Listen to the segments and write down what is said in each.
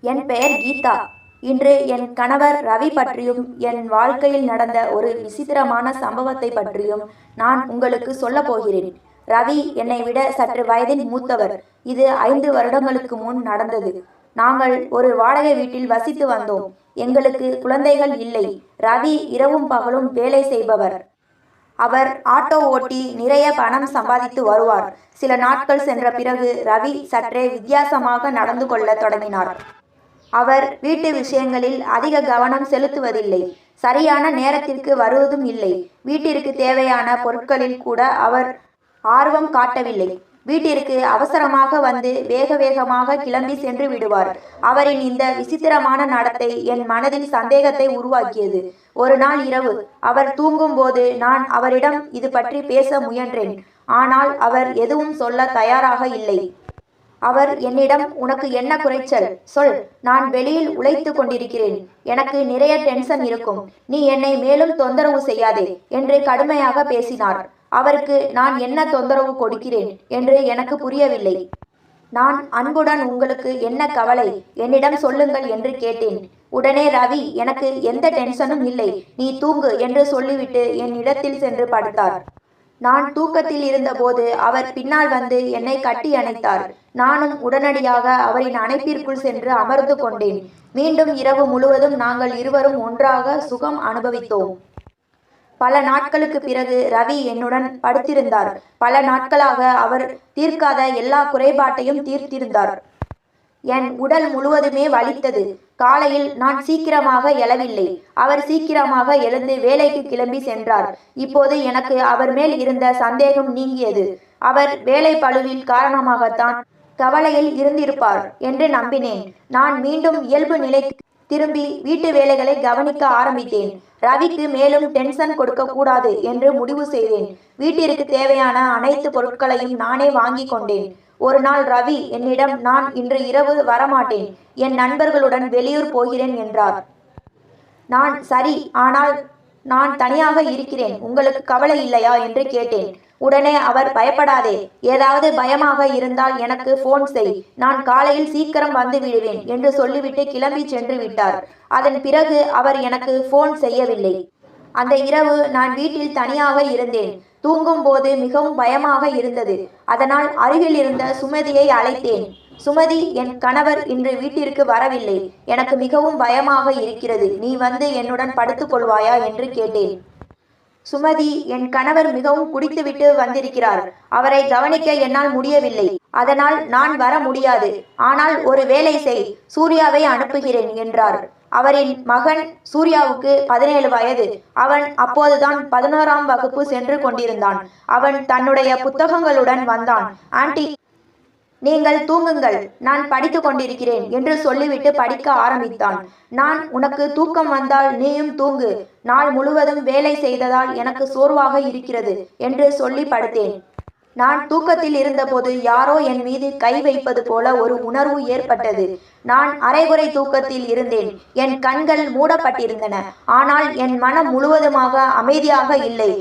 என் பெயர் கீதா. இன்று என் கணவர் ரவி பற்றியும் என் வாழ்க்கையில் நடந்த ஒரு விசித்திரமான சம்பவத்தை பற்றியும் நான் உங்களுக்கு சொல்லப் போகிறேன். ரவி என்னை விட சற்று வயதில் மூத்தவர். இது ஐந்து வருடங்களுக்கு முன் நடந்தது. நாங்கள் ஒரு வாடகை வீட்டில் வசித்து வந்தோம். எங்களுக்கு குழந்தைகள் இல்லை. ரவி இரவும் பகலும் வேலை செய்பவர். அவர் ஆட்டோ ஓட்டி நிறைய பணம் சம்பாதித்து வருவார். சில நாட்கள் சென்ற பிறகு ரவி சற்றே வித்தியாசமாக நடந்து கொள்ள தொடங்கினார். அவர் வீட்டு விஷயங்களில் அதிக கவனம் செலுத்துவதில்லை. சரியான நேரத்திற்கு வருவதும் இல்லை. வீட்டிற்கு தேவையான பொருட்களில் கூட அவர் ஆர்வம் காட்டவில்லை. வீட்டிற்கு அவசரமாக வந்து வேக வேகமாக கிளம்பி சென்று விடுவார். அவரின் இந்த விசித்திரமான நடத்தை என் மனதில் சந்தேகத்தை உருவாக்கியது. ஒரு நாள் இரவு அவர் தூங்கும்போது நான் அவரிடம் இது பற்றி பேச முயன்றேன். ஆனால் அவர் எதுவும் சொல்ல தயாராக இல்லை. அவர் என்னிடம் உனக்கு என்ன குறைச்சல்? சொல். நான் வெளியில் உழைத்து கொண்டிருக்கிறேன். எனக்கு நிறைய டென்ஷன் இருக்கும். நீ என்னை மேலும் தொந்தரவு செய்யாதே என்று கடுமையாக பேசினார். அவருக்கு நான் என்ன தொந்தரவு கொடுக்கிறேன் என்று எனக்கு புரியவில்லை. நான் அன்புடன் உங்களுக்கு என்ன கவலை? என்னிடம் சொல்லுங்கள் என்று கேட்டேன். உடனே ரவி எனக்கு எந்த டென்ஷனும் இல்லை. நீ தூங்கு என்று சொல்லிவிட்டு என் இடத்தில் சென்று படுத்தார். நான் தூக்கத்தில் இருந்தபோது அவர் பின்னால் வந்து என்னை கட்டி அணைத்தார். நானும் உடனடியாக அவரின் அணைப்பிற்குள் சென்று அமர்ந்து கொண்டேன். மீண்டும் இரவு முழுவதும் நாங்கள் இருவரும் ஒன்றாக சுகம் அனுபவித்தோம். பல நாட்களுக்கு பிறகு ரவி என்னுடன் படுத்திருந்தார். பல நாட்களாக அவர் தீர்க்காத எல்லா குறைபாட்டையும் தீர்த்திருந்தார். என் உடல் முழுவதுமே வலித்தது. காலையில் நான் சீக்கிரமாக எழவில்லை. அவர் சீக்கிரமாக எழுந்து வேலைக்கு கிளம்பி சென்றார். இப்போது எனக்கு அவர் மேல் இருந்த சந்தேகம் நீங்கியது. அவர் வேலை பளுவில் காரணமாகத்தான் கவலையில் இருந்திருப்பார் என்று நம்பினேன். நான் மீண்டும் இயல்பு நிலைக்கு திரும்பி வீட்டு வேலைகளை கவனிக்க ஆரம்பித்தேன். ரவிக்கு மேலும் டென்ஷன் கொடுக்க கூடாது என்று முடிவு செய்தேன். வீட்டிற்கு தேவையான அனைத்து பொருட்களையும் நானே வாங்கி கொண்டேன். ஒரு நாள் ரவி என்னிடம் நான் இன்று இரவு வரமாட்டேன். என் நண்பர்களுடன் வெளியூர் போகிறேன் என்றார். நான் சரி ஆனால் நான் தனியாக இருக்கிறேன். உங்களுக்கு கவலை இல்லையா? என்று கேட்டேன். உடனே அவர் பயப்படாதே. ஏதாவது பயமாக இருந்தால் எனக்கு ஃபோன் செய். நான் காலையில் சீக்கிரம் வந்து விடுவேன் என்று சொல்லிவிட்டு கிளம்பி சென்று விட்டார். அதன் பிறகு அவர் எனக்கு ஃபோன் செய்யவில்லை. அந்த இரவு நான் வீட்டில் தனியாக இருந்தேன். தூங்கும் போது மிகவும் பயமாக இருந்தது. அதனால் அருகில் இருந்த சுமதியை அழைத்தேன். சுமதி என் கணவர் இன்று வீட்டிற்கு வரவில்லை. எனக்கு மிகவும் பயமாக இருக்கிறது. நீ வந்து என்னுடன் படுத்துக் கொள்வாயா என்று கேட்டேன். சுமதி என் கணவர் மிகவும் குடித்துவிட்டு வந்திருக்கிறார். அவரை கவனிக்க என்னால் முடியவில்லை. அதனால் நான் வர முடியாது. ஆனால் ஒரு வேலை செய். சூர்யாவை அனுப்புகிறேன் என்றார். அவரின் மகன் சூர்யாவுக்கு பதினேழு வயது. அவன் அப்போதுதான் பதினோராம் வகுப்பு சென்று கொண்டிருந்தான். அவன் தன்னுடைய புத்தகங்களுடன் வந்தான். ஆண்டி நீங்கள் தூங்குங்கள் நான் படித்துக் கொண்டிருக்கிறேன் என்று சொல்லிவிட்டு படிக்க ஆரம்பித்தான். நான் உனக்கு தூக்கம் வந்தால் நீயும் தூங்கு. நாள் முழுவதும் வேலை செய்ததால் எனக்கு சோர்வாக இருக்கிறது என்று சொல்லி படுத்தேன். நான் தூக்கத்தில் இருந்தபோது யாரோ என் மீது கை வைப்பது போல ஒரு உணர்வு ஏற்பட்டது. நான் அரைகுறை தூக்கத்தில் இருந்தேன். என் கண்கள் மூடப்பட்டிருந்தன. ஆனால் என் மனம் முழுவதுமாக அமைதியாக இல்லை.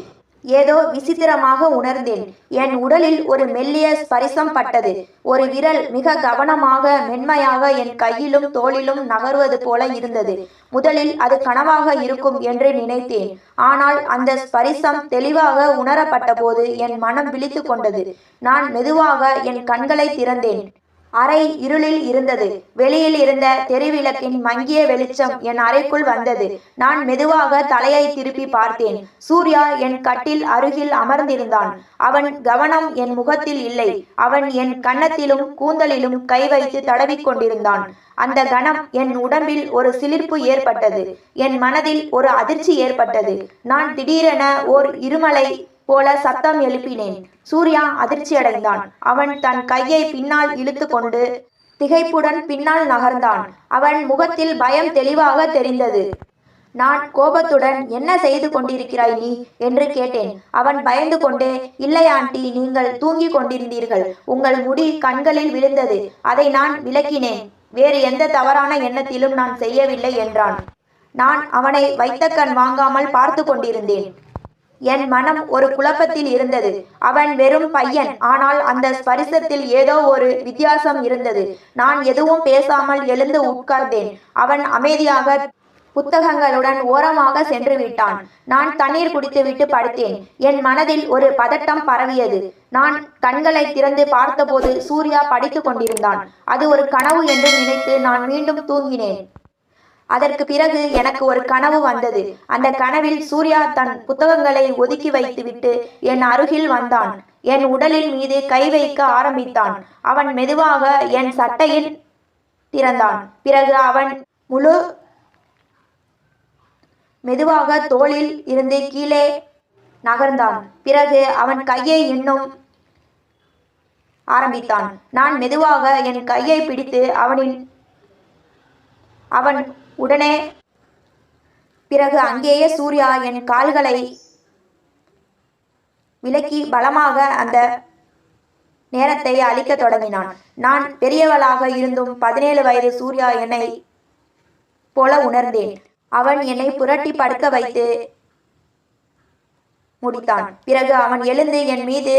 ஏதோ விசித்திரமாக உணர்ந்தேன். என் உடலில் ஒரு மெல்லிய ஸ்பரிசம் பட்டது. ஒரு விரல் மிக கவனமாக மென்மையாக என் கையிலும் தோளிலும் நகர்வது போல இருந்தது. முதலில் அது கனவாக இருக்கும் என்று நினைத்தேன். ஆனால் அந்த ஸ்பரிசம் தெளிவாக உணரப்பட்ட போது என் மனம் விழித்து கொண்டது. நான் மெதுவாக என் கண்களை திறந்தேன். அறை இருளில் இருந்தது. வெளியில் இருந்த தெருவிளக்கின் மங்கிய வெளிச்சம் என் அறைக்குள் வந்தது. நான் மெதுவாக தலையை திருப்பி பார்த்தேன். சூர்யா என் கட்டில் அருகில் அமர்ந்திருந்தான். அவன் கவனம் என் முகத்தில் இல்லை. அவன் என் கன்னத்திலும் கூந்தலிலும் கை வைத்து தடவிக் கொண்டிருந்தான். அந்த கணம் என் உடம்பில் ஒரு சிலிர்ப்பு ஏற்பட்டது. என் மனதில் ஒரு அதிர்ச்சி ஏற்பட்டது. நான் திடீரென ஓர் இருமலை போல சத்தம் எழுப்பினேன். சூர்யா அதிர்ச்சியடைந்தான். அவன் தன் கையை பின்னால் இழுத்து கொண்டு திகைப்புடன் பின்னால் நகர்ந்தான். அவன் முகத்தில் பயம் தெளிவாக தெரிந்தது. நான் கோபத்துடன் என்ன செய்து கொண்டிருக்கிறாய் நீ? என்று கேட்டேன். அவன் பயந்து கொண்டே இல்லை ஆண்டி நீங்கள் தூங்கிக் கொண்டிருந்தீர்கள். உங்கள் முடி கண்களில் விழுந்தது. அதை நான் விளக்கினேன். வேறு எந்த தவறான எண்ணத்திலும் நான் செய்யவில்லை என்றான். நான் அவனை வைத்த கண் வாங்காமல் பார்த்து கொண்டிருந்தேன். என் மனம் ஒரு குழப்பத்தில் இருந்தது. அவன் வெறும் பையன். ஆனால் அந்த ஸ்பரிசத்தில் ஏதோ ஒரு வித்தியாசம் இருந்தது. நான் எதுவும் பேசாமல் எழுந்து உட்கார்ந்தேன். அவன் அமைதியாக புத்தகங்களுடன் ஓரமாக சென்று விட்டான். நான் தண்ணீர் குடித்துவிட்டு படுத்தேன். என் மனதில் ஒரு பதட்டம் பரவியது. நான் கண்களை திறந்து பார்த்தபோது சூர்யா படித்துக் கொண்டிருந்தான். அது ஒரு கனவு என்று நினைத்து நான் மீண்டும் தூங்கினேன். அதற்கு பிறகு எனக்கு ஒரு கனவு வந்தது. அந்த கனவில் சூர்யா தன் புத்தகங்களை ஒதுக்கி வைத்துவிட்டு என் அருகில் வந்தான். என் உடலின் மீது கை வைக்க ஆரம்பித்தான். அவன் மெதுவாக என் சட்டையில் திறந்தான். பிறகு அவன் முழு மெதுவாக தோளில் இருந்து கீழே நகர்ந்தான். பிறகு அவன் கையை இன்னும் ஆரம்பித்தான். நான் மெதுவாக என் கையை பிடித்து அவனின் அவன் உடனே பிறகு அங்கேயே சூர்யா என் கால்களை விலக்கி பலமாக அந்த நேரத்தை அழிக்கத் தொடங்கினான். நான் பெரியவளாக இருந்தும் பதினேழு வயது சூர்யா என்னை போல உணர்ந்தேன். அவன் என்னை புரட்டி படுக்க வைத்து முடித்தான். பிறகு அவன் எழுந்து என் மீது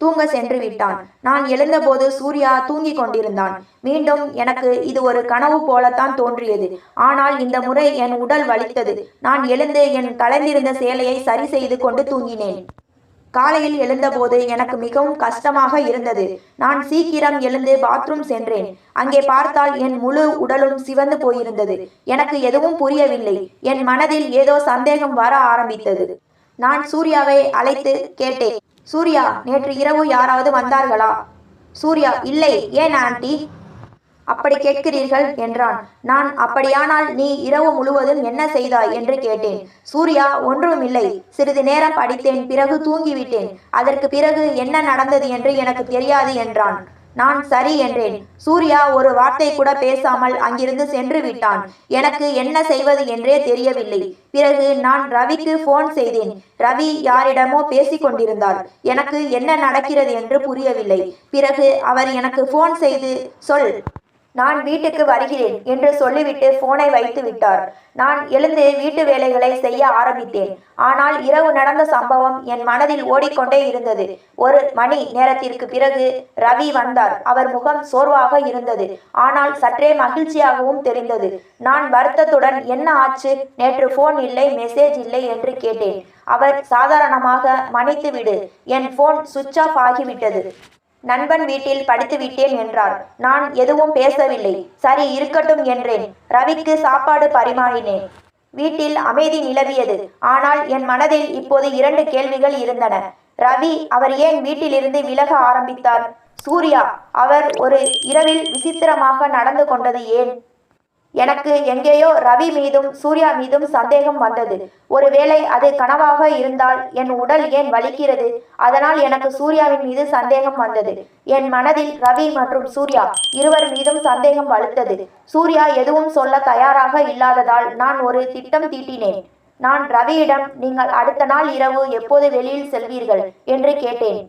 தூங்க சென்று விட்டான் நான் எழுந்தபோது சூர்யா தூங்கிக் கொண்டிருந்தான். மீண்டும் எனக்கு இது ஒரு கனவு போலத்தான் தோன்றியது. ஆனால் இந்த முறை என் உடல் வலித்தது. நான் எழுந்து என் கலைந்திருந்த சேலையை சரி செய்து கொண்டு தூங்கினேன். காலையில் எழுந்தபோது எனக்கு மிகவும் கஷ்டமாக இருந்தது. நான் சீக்கிரம் எழுந்து பாத்ரூம் சென்றேன். அங்கே பார்த்தால் என் முழு உடலும் சிவந்து போயிருந்தது. எனக்கு எதுவும் புரியவில்லை. என் மனதில் ஏதோ சந்தேகம் வர ஆரம்பித்தது. நான் சூர்யாவை அழைத்து கேட்டேன். சூர்யா நேற்று இரவு யாராவது வந்தார்களா? சூர்யா இல்லை ஏன் ஆண்டி? அப்படி கேட்கிறீர்கள் என்றான். நான் அப்படியானால் நீ இரவு முழுவதும் என்ன செய்தாய்? என்று கேட்டேன். சூர்யா ஒன்றுமில்லை. சிறிது நேரம் படித்தேன் பிறகு தூங்கிவிட்டேன். அதற்கு பிறகு என்ன நடந்தது என்று எனக்கு தெரியாது என்றான். நான் சரி என்றேன். சூர்யா ஒரு வார்த்தை கூட பேசாமல் அங்கிருந்து சென்று விட்டான். எனக்கு என்ன செய்வது என்றே தெரியவில்லை. பிறகு நான் ரவிக்கு போன் செய்தேன். ரவி யாரிடமோ பேசிக் கொண்டிருந்தார். எனக்கு என்ன நடக்கிறது என்று புரியவில்லை. பிறகு அவர் எனக்கு போன் செய்து சொல். நான் வீட்டுக்கு வருகிறேன் என்று சொல்லிவிட்டு போனை வைத்து விட்டார். நான் எழுந்து வீட்டு வேலைகளை செய்ய ஆரம்பித்தேன். ஆனால் இரவு நடந்த சம்பவம் என் மனதில் ஓடிக்கொண்டே இருந்தது. ஒரு மணி நேரத்திற்கு பிறகு ரவி வந்தார். அவர் முகம் சோர்வாக இருந்தது. ஆனால் சற்றே மகிழ்ச்சியாகவும் தெரிந்தது. நான் வருத்தத்துடன் என்ன ஆச்சு? நேற்று போன் இல்லை மெசேஜ் இல்லை என்று கேட்டேன். அவர் சாதாரணமாக மன்னித்து விடு. என் போன் சுவிட்ச் ஆஃப் ஆகிவிட்டது. நண்பன் வீட்டில் படித்து விட்டேன் என்றார் நான் எதுவும் பேசவில்லை. சரி இருக்கட்டும் என்றேன். ரவிக்கு சாப்பாடு பரிமாறினேன். வீட்டில் அமைதி நிலவியது. ஆனால் என் மனதில் இப்போது இரண்டு கேள்விகள் இருந்தன. ரவி அவர் ஏன் வீட்டிலிருந்து விலக ஆரம்பித்தார்? சூர்யா அவர் ஒரு இரவில் விசித்திரமாக நடந்து கொண்டது ஏன்? எனக்கு எங்கேயோ ரவி மீதும் சூர்யா மீதும் சந்தேகம் வந்தது. ஒருவேளை அது கனவாக இருந்தால் என் உடல் ஏன் வலிக்கிறது? அதனால் எனக்கு சூர்யாவின் மீது சந்தேகம் வந்தது. என் மனதில் ரவி மற்றும் சூர்யா இருவர் மீதும் சந்தேகம் வலுத்தது சூர்யா எதுவும் சொல்ல தயாராக இல்லாததால் நான் ஒரு திட்டம் தீட்டினேன். நான் ரவியிடம் நீங்கள் அடுத்த நாள் இரவு எப்போது வெளியில் செல்வீர்கள்? என்று கேட்டேன்.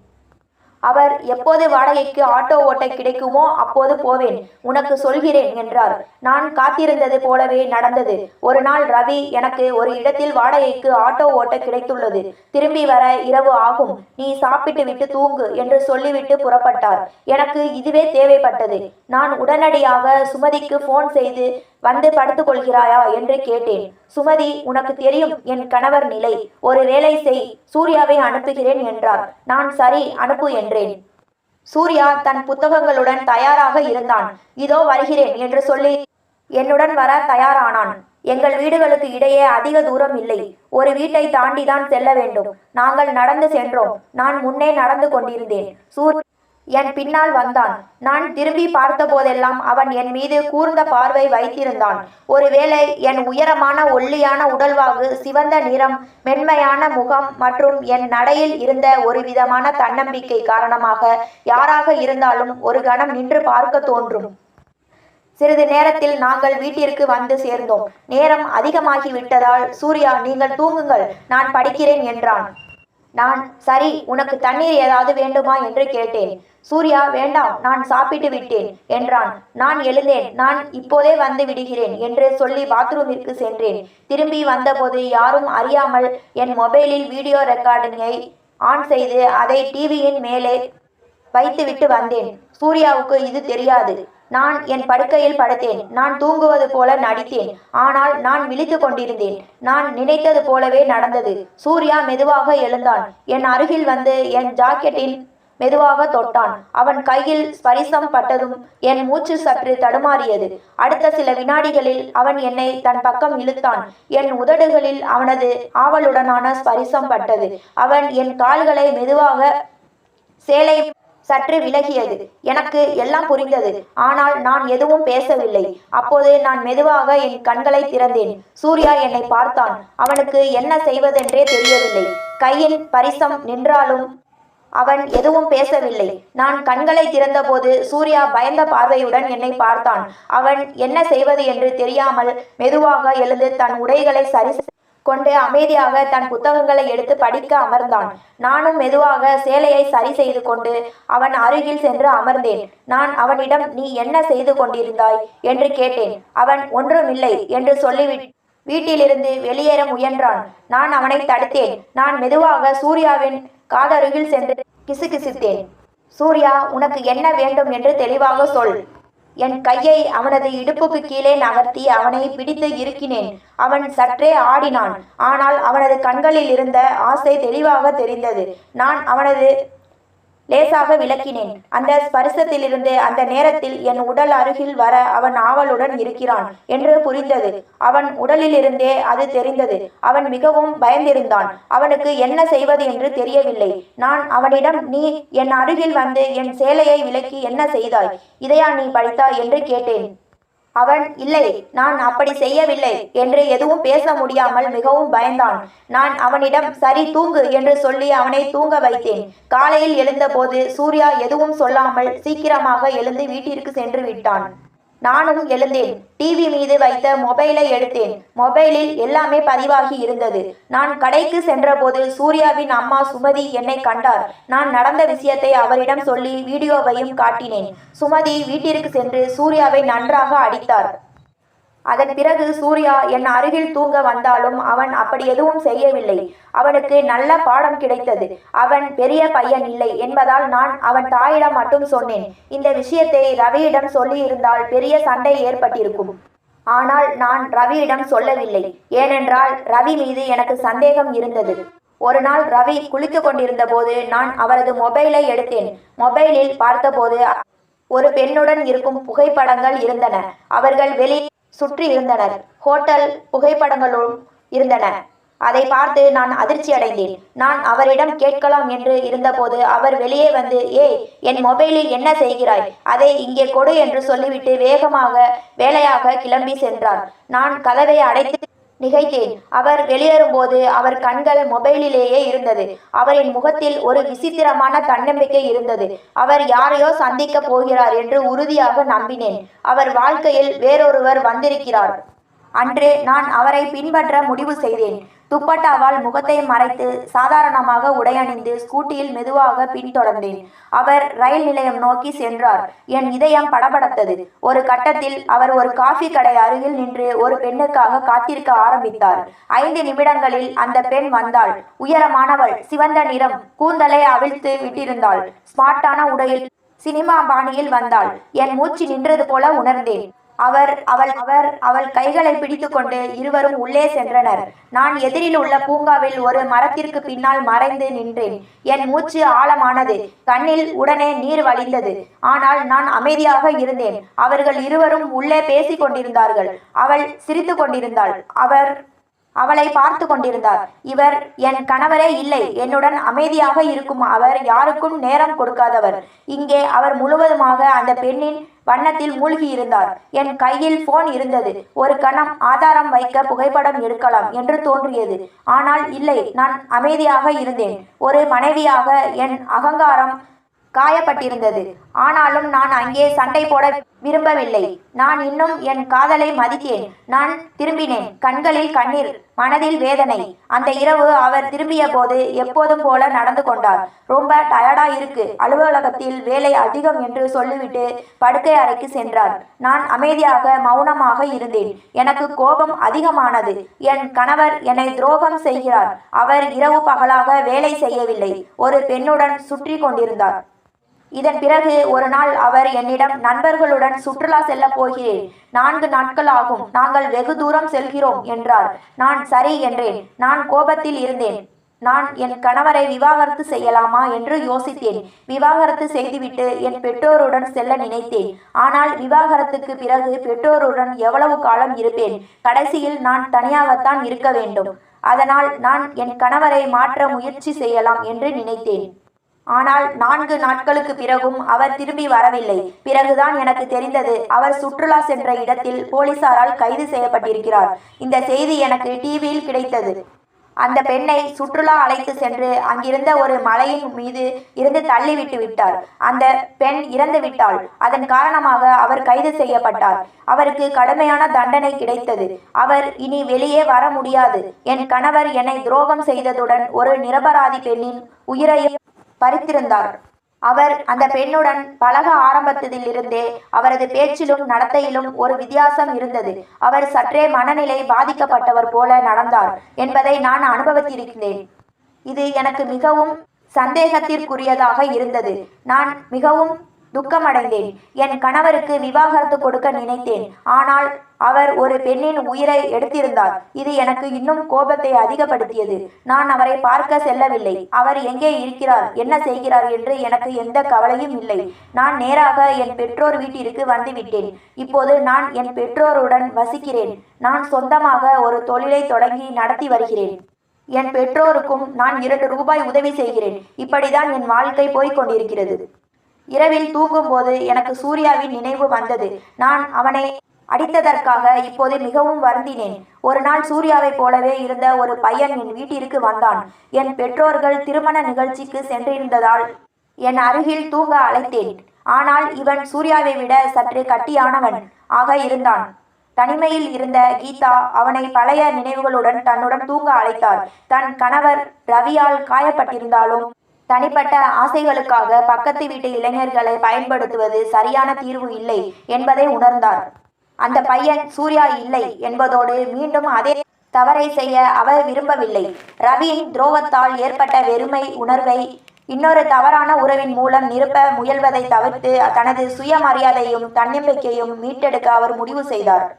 அவர் எப்போது வாடகைக்கு ஆட்டோ ஓட்ட கிடைக்குமோ அப்போது போவேன். உனக்கு சொல்கிறேன் என்றார். நான் காத்திருந்தது போலவே நடந்தது. ஒரு நாள் ரவி எனக்கு ஒரு இடத்தில் வாடகைக்கு ஆட்டோ ஓட்ட கிடைத்துள்ளது. திரும்பி வர இரவு ஆகும். நீ சாப்பிட்டு விட்டு தூங்கு என்று சொல்லிவிட்டு புறப்பட்டார். எனக்கு இதுவே தேவைப்பட்டது. நான் உடனடியாக சுமதிக்கு போன் செய்து வந்து படுத்துக் கொள்கிறாயா என்று கேட்டேன். சுமதி உனக்கு தெரியும் என் கணவர் நிலை. ஒரு வேலை செய் சூர்யாவை அனுப்புகிறேன் என்றார். நான் சரி அனுப்பு என்றேன். சூர்யா தன் புத்தகங்களுடன் தயாராக இருந்தான். இதோ வருகிறேன் என்று சொல்லி என்னுடன் வர தயாரானான். எங்கள் வீடுகளுக்கு இடையே அதிக தூரம் இல்லை. ஒரு வீட்டை தாண்டிதான் செல்ல வேண்டும். நாங்கள் நடந்து சென்றோம். நான் முன்னே நடந்து கொண்டிருந்தேன். சூர் என் பின்னால் வந்தான். நான் திரும்பி பார்த்தபோதெல்லாம் அவன் என் மீது கூர்ந்த பார்வை வைத்திருந்தான். ஒருவேளை என் உயரமான ஒல்லியான உடல்வாகு சிவந்த நிறம் மென்மையான முகம் மற்றும் என் நடையில் இருந்த ஒரு விதமான தன்னம்பிக்கை காரணமாக யாராக இருந்தாலும் ஒரு கணம் நின்று பார்க்க தோன்றும். சிறிது நேரத்தில் நாங்கள் வீட்டிற்கு வந்து சேர்ந்தோம். நேரம் ஆகிமாகி விட்டதால் சூர்யா நீங்கள் தூங்குங்கள். நான் படிக்கிறேன் என்றான். நான் சரி உனக்கு தண்ணீர் ஏதாவது வேண்டுமா என்று கேட்டேன். சூர்யா வேண்டாம் நான் சாப்பிட்டு விட்டேன் என்றான். நான் எழுந்தேன் நான் இப்போதே வந்து விடுகிறேன் என்று சொல்லி பாத்ரூமிற்கு சென்றேன். திரும்பி வந்தபோது யாரும் அறியாமல் என் மொபைலில் வீடியோ ரெக்கார்டிங்கை ஆன் செய்து அதை டிவியின் மேலே வைத்துவிட்டு வந்தேன். சூர்யாவுக்கு இது தெரியாது. நான் என் படுக்கையில் படுத்தேன். நான் தூங்குவது போல நடித்தேன். ஆனால் நான் விழித்து கொண்டிருந்தேன். நான் நினைத்தது போலவே நடந்தது. சூர்யா மெதுவாக எழுந்தான். என் அருகில் வந்து என் ஜாக்கெட்டில் மெதுவாக தொட்டான். அவன் கையில் ஸ்பரிசம் பட்டதும் என் மூச்சு சற்று தடுமாறியது. அடுத்த சில வினாடிகளில் அவன் என்னை தன் பக்கம் இழுத்தான். என் உதடுகளில் அவனது ஆவலுடனான ஸ்பரிசம் பட்டது. அவன் என் கால்களை மெதுவாக சேலை சற்று விலகியது. எனக்கு எல்லாம் புரிந்தது. ஆனால் நான் எதுவும் பேசவில்லை. அப்போது நான் மெதுவாக என் கண்களை திறந்தேன். சூர்யா என்னை பார்த்தான். அவனுக்கு என்ன செய்வதென்றே தெரியவில்லை. கையின் பரிசம் நின்றாலும் அவன் எதுவும் பேசவில்லை. நான் கண்களை திறந்தபோது சூர்யா பயந்த பார்வையுடன் என்னை பார்த்தான். அவன் என்ன செய்வது என்று தெரியாமல் மெதுவாக எழுந்து தன் உடைகளை சரி கொண்டு அமைதியாக தன் புத்தகங்களை எடுத்து படிக்க அமர்ந்தான். நானும் மெதுவாக சேலையை சரி செய்து கொண்டு அவன் அருகில் சென்று அமர்ந்தேன். நான் அவனிடம் நீ என்ன செய்து கொண்டிருந்தாய்? என்று கேட்டேன். அவன் ஒன்றுமில்லை என்று சொல்லிவிட்டு வீட்டிலிருந்து வெளியேற முயன்றான். நான் அவனை தடுத்தேன். நான் மெதுவாக சூர்யாவின் காதருகில் சென்று கிசுகிசுத்தேன். சூர்யா உனக்கு என்ன வேண்டும் என்று தெளிவாக சொல். என் கையை அவனது இடுப்புக்கு கீழே நகர்த்தி அவனை பிடித்து இருக்கினேன் அவன் சற்றே ஆடினான். ஆனால் அவனது கண்களில் இருந்த ஆசை தெளிவாக தெரிந்தது. நான் அவனது லேசாக விளக்கினேன். அந்த ஸ்பரிசத்திலிருந்து அந்த நேரத்தில் என் உடல் அருகில் வர அவன் ஆவலுடன் இருக்கிறான் என்று புரிந்தது. அவன் உடலிலிருந்தே அது தெரிந்தது. அவன் மிகவும் பயந்திருந்தான். அவனுக்கு என்ன செய்வது என்று தெரியவில்லை. நான் அவனிடம் நீ என் அருகில் வந்து என் சேலையை விலக்கி என்ன செய்தாய்? இதையா நீ படித்தாய் என்று கேட்டேன். அவன் இல்லை நான் அப்படி செய்யவில்லை என்று எதுவும் பேச முடியாமல் மிகவும் பயந்தான். நான் அவனிடம் சரி தூங்கு என்று சொல்லி அவனை தூங்க வைத்தேன். காலையில் எழுந்தபோது சூர்யா எதுவும் சொல்லாமல் சீக்கிரமாக எழுந்து வீட்டிற்கு சென்று விட்டான். நானும் எழுந்தேன். டிவி மீது வைத்த மொபைலை எடுத்தேன். மொபைலில் எல்லாமே பதிவாகி இருந்தது. நான் கடைக்கு சென்றபோது சூர்யாவின் அம்மா சுமதி என்னை கண்டார். நான் நடந்த விஷயத்தை அவரிடம் சொல்லி வீடியோவையும் காட்டினேன். சுமதி வீட்டிற்கு சென்று சூர்யாவை நன்றாக அடித்தார். அதன் பிறகு சூர்யா என் அருகில் தூங்க வந்தாலும் அவன் அப்படி எதுவும் செய்யவில்லை. அவனுக்கு நல்ல பாடம் கிடைத்தது. அவன் பெரிய பையன் இல்லை என்பதால் நான் அவன் தாயிடம் மட்டும் சொன்னேன். இந்த விஷயத்தை ரவியிடம் சொல்லியிருந்தால் பெரிய சண்டை ஏற்பட்டிருக்கும். ஆனால் நான் ரவியிடம் சொல்லவில்லை. ஏனென்றால் ரவி மீது எனக்கு சந்தேகம் இருந்தது. ஒரு நாள் ரவி குளித்து கொண்டிருந்த போது நான் அவரது மொபைலை எடுத்தேன். மொபைலில் பார்த்தபோது ஒரு பெண்ணுடன் இருக்கும் புகைப்படங்கள் இருந்தன. அவர்கள் வெளியே சுற்றி இருந்தனர். ஹோட்டல் புகைப்படங்களும் இருந்தன. அதை பார்த்து நான் அதிர்ச்சி அடைந்தேன். நான் அவரிடம் கேட்கலாம் என்று இருந்தபோது அவர் வெளியே வந்து ஏய் என் மொபைலில் என்ன செய்கிறாய்? அதை இங்கே கொடு என்று சொல்லிவிட்டு வேகமாக வேலையாக கிளம்பி சென்றார் நான் கதவை அடைத்து நிகழ்த்தேன். அவர் வெளியேறும்போது அவர் கண்கள் மொபைலிலேயே இருந்தது. அவரின் முகத்தில் ஒரு விசித்திரமான தன்னம்பிக்கை இருந்தது. அவர் யாரையோ சந்திக்க போகிறார் என்று உறுதியாக நம்பினேன். அவர் வாழ்க்கையில் வேறொருவர் வந்திருக்கிறார். அன்று நான் அவரை பின்பற்ற முடிவு செய்தேன். துப்பட்டாவால் முகத்தை மறைத்து சாதாரணமாக உடையணிந்து ஸ்கூட்டியில் மெதுவாக பின்தொடர்ந்தேன். அவர் ரயில் நிலையம் நோக்கி சென்றார். என் இதயம் படபடத்தது. ஒரு கட்டத்தில் அவர் ஒரு காஃபி கடை அருகில் நின்று ஒரு பெண்ணுக்காக காத்திருக்க ஆரம்பித்தார். ஐந்து நிமிடங்களில் அந்த பெண் வந்தாள். உயரமானவள் சிவந்த நிறம் கூந்தலை அவிழ்த்து விட்டிருந்தாள். ஸ்மார்ட்டான உடையில் சினிமா பாணியில் வந்தாள். என் மூச்சு நின்றது போல உணர்ந்தேன். அவர் அவள் அவர் அவள் கைகளை பிடித்துக்கொண்டு இருவரும் உள்ளே சென்றனர். நான் எதிரில் உள்ள பூங்காவில் ஒரு மரத்திற்கு பின்னால் மறைந்து நின்றேன். என் மூச்சு ஆழமானது. கண்ணில் உடனே நீர் வழிந்தது. ஆனால் நான் அமைதியாக இருந்தேன். அவர்கள் இருவரும் உள்ளே பேசிக் கொண்டிருந்தார்கள் அவள் சிரித்து கொண்டிருந்தாள் அவர் அவளை பார்த்து கொண்டிருந்தார். இவர் என் கணவரே இல்லை. என்னுடன் அமைதியாக இருக்கும் அவர் யாருக்கும் நேரம் கொடுக்காதவர். இங்கே அவர் முழுவதுமாக அந்த பெண்ணின் வண்ணத்தில் மூழ்கி இருந்தார் என் கையில் போன் இருந்தது. ஒரு கணம் ஆதாரம் வைக்க புகைப்படம் எடுக்கலாம் என்று தோன்றியது. ஆனால் இல்லை. நான் அமைதியாக இருந்தேன். ஒரு மனைவியாக என் அகங்காரம் காயப்பட்டிருந்தது. ஆனாலும் நான் அங்கே சண்டை போட விரும்பவில்லை. நான் இன்னும் என் காதலை மதித்தேன். நான் திரும்பினேன். கண்களில் கண்ணீர் மனதில் வேதனை. அந்த இரவு அவர் திரும்பிய போது எப்போதும் போல நடந்து கொண்டார். ரொம்ப டயர்டா இருக்கு. அலுவலகத்தில் வேலை அதிகம் என்று சொல்லிவிட்டு படுக்கை அறைக்கு சென்றார். நான் அமைதியாக மௌனமாக இருந்தேன். எனக்கு கோபம் அதிகமானது. என் கணவர் என்னை துரோகம் செய்கிறார். அவர் இரவு பகலாக வேலை செய்யவில்லை. ஒரு பெண்ணுடன் சுற்றி கொண்டிருந்தார். இதன் பிறகு ஒரு நாள் அவர் என்னிடம் நண்பர்களுடன் சுற்றுலா செல்ல போகிறேன். நான்கு நாட்கள் ஆகும் நாங்கள் வெகு தூரம் செல்கிறோம் என்றார். நான் சரி என்றேன். நான் கோபத்தில் இருந்தேன். நான் என் கணவரை விவாகரத்து செய்யலாமா? என்று யோசித்தேன். விவாகரத்து செய்துவிட்டு என் பெற்றோருடன் செல்ல நினைத்தேன். ஆனால் விவாகரத்துக்கு பிறகு பெற்றோருடன் எவ்வளவு காலம் இருப்பேன்? கடைசியில் நான் தனியாகத்தான் இருக்க வேண்டும். அதனால் நான் என் கணவரை மாற்ற முயற்சி செய்யலாம் என்று நினைத்தேன். ஆனால் நான்கு நாட்களுக்கு பிறகும் அவர் திரும்பி வரவில்லை. பிறகுதான் எனக்கு தெரிந்தது அவர் சுற்றுலா சென்ற இடத்தில் போலீசாரால் கைது செய்யப்பட்டிருக்கிறார். இந்த செய்தி எனக்கு டிவியில் கிடைத்தது. அந்த பெண்ணை சுற்றுலா அழைத்து சென்று அங்கிருந்த ஒரு மலையின் மீது இருந்து தள்ளிவிட்டு விட்டார். அந்த பெண் இறந்து விட்டாள். அதன் காரணமாக அவர் கைது செய்யப்பட்டார். அவருக்கு கடுமையான தண்டனை கிடைத்தது. அவர் இனி வெளியே வர முடியாது. என் கணவர் என்னை துரோகம் செய்ததுடன் ஒரு நிரபராதி பெண்ணின் உயிரையும் பறித்திருந்தார். அவர் அந்த பெண்ணுடன் பழக ஆரம்பித்ததிலிருந்தே அவரது பேச்சிலும் நடத்தையிலும் ஒரு வித்தியாசம் இருந்தது. அவர் சற்றே மனநிலை பாதிக்கப்பட்டவர் போல நடந்தார் என்பதை நான் அனுபவித்திருக்கிறேன். இது எனக்கு மிகவும் சந்தேகத்திற்குரியதாக இருந்தது. நான் மிகவும் துக்கமடைந்தேன். என் கணவருக்கு விவாகரத்து கொடுக்க நினைத்தேன். ஆனால் அவர் ஒரு பெண்ணின் உயிரை எடுத்திருந்தார். இது எனக்கு இன்னும் கோபத்தை அதிகப்படுத்தியது. நான் அவரை பார்க்க செல்லவில்லை. அவர் எங்கே இருக்கிறார்? என்ன செய்கிறார் என்று எனக்கு எந்த கவலையும் இல்லை. நான் நேராக என் பெற்றோர் வீட்டிற்கு வந்துவிட்டேன். இப்போது நான் என் பெற்றோருடன் வசிக்கிறேன். நான் சொந்தமாக ஒரு தொழிலை தொடங்கி நடத்தி வருகிறேன். என் பெற்றோருக்கும் நான் இரண்டு ரூபாய் உதவி செய்கிறேன். இப்படிதான் என் வாழ்க்கை போய்க் கொண்டிருக்கிறது. இரவில் தூங்கும்போது எனக்கு சூர்யாவின் நினைவு வந்தது. நான் அவனை அடித்ததற்காக இப்போது மிகவும் வருந்தினேன். ஒரு நாள் சூர்யாவைப் போலவே இருந்த ஒரு பையன் என் வீட்டிற்கு வந்தான். என் பெற்றோர்கள் திருமண நிகழ்ச்சிக்கு சென்றிருந்ததால் என் அருகில் தூங்க அழைத்தேன். ஆனால் இவன் சூர்யாவை விட சற்று கட்டியானவன் ஆக இருந்தான். தனிமையில் இருந்த கீதா அவனை பழைய நினைவுகளுடன் தன்னுடன் தூங்க அழைத்தார். தன் கணவர் ரவியால் காயப்பட்டிருந்தாலும் தனிப்பட்ட ஆசைகளுக்காக பக்கத்து வீட்டு இளைஞர்களை பயன்படுத்துவது சரியான தீர்வு இல்லை என்பதை உணர்ந்தார். அந்த பையன் சூர்யா இல்லை என்பதோடு மீண்டும் அதே தவறை செய்ய அவர் விரும்பவில்லை. ரவியின் துரோகத்தால் ஏற்பட்ட வெறுமை உணர்வை இன்னொரு தவறான உறவின் மூலம் நிரப்ப முயல்வதை தவிர்த்து தனது சுயமரியாதையும் தன்னம்பிக்கையும் மீட்டெடுக்க அவர் முடிவு செய்தார்.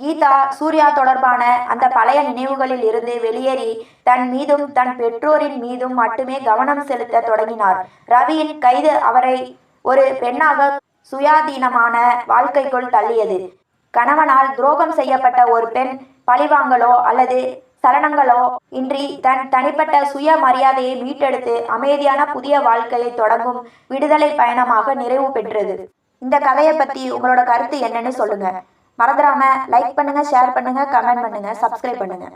கீதா சூர்யா தொடர்பான அந்த பழைய நினைவுகளில் இருந்து வெளியேறி தன் மீதும் தன் பெற்றோரின் மீதும் மட்டுமே கவனம் செலுத்த தொடங்கினார். ரவியின் கைது அவரை ஒரு பெண்ணாக சுயாதீனமான வாழ்க்கைக்குள் தள்ளியது. கணவனால் துரோகம் செய்யப்பட்ட ஒரு பெண் பழிவாங்கலோ அல்லது சலனங்களோ இன்றி தன் தனிப்பட்ட சுய மரியாதையை மீட்டெடுத்து அமைதியான புதிய வாழ்க்கையை தொடங்கும் விடுதலை பயணமாக நிறைவு பெற்றது. இந்த கதையை பத்தி உங்களோட கருத்து என்னன்னு சொல்லுங்க. மறந்துடாம லைக் பண்ணுங்க ஷேர் பண்ணுங்க கமெண்ட் பண்ணுங்க சப்ஸ்கிரைப் பண்ணுங்க.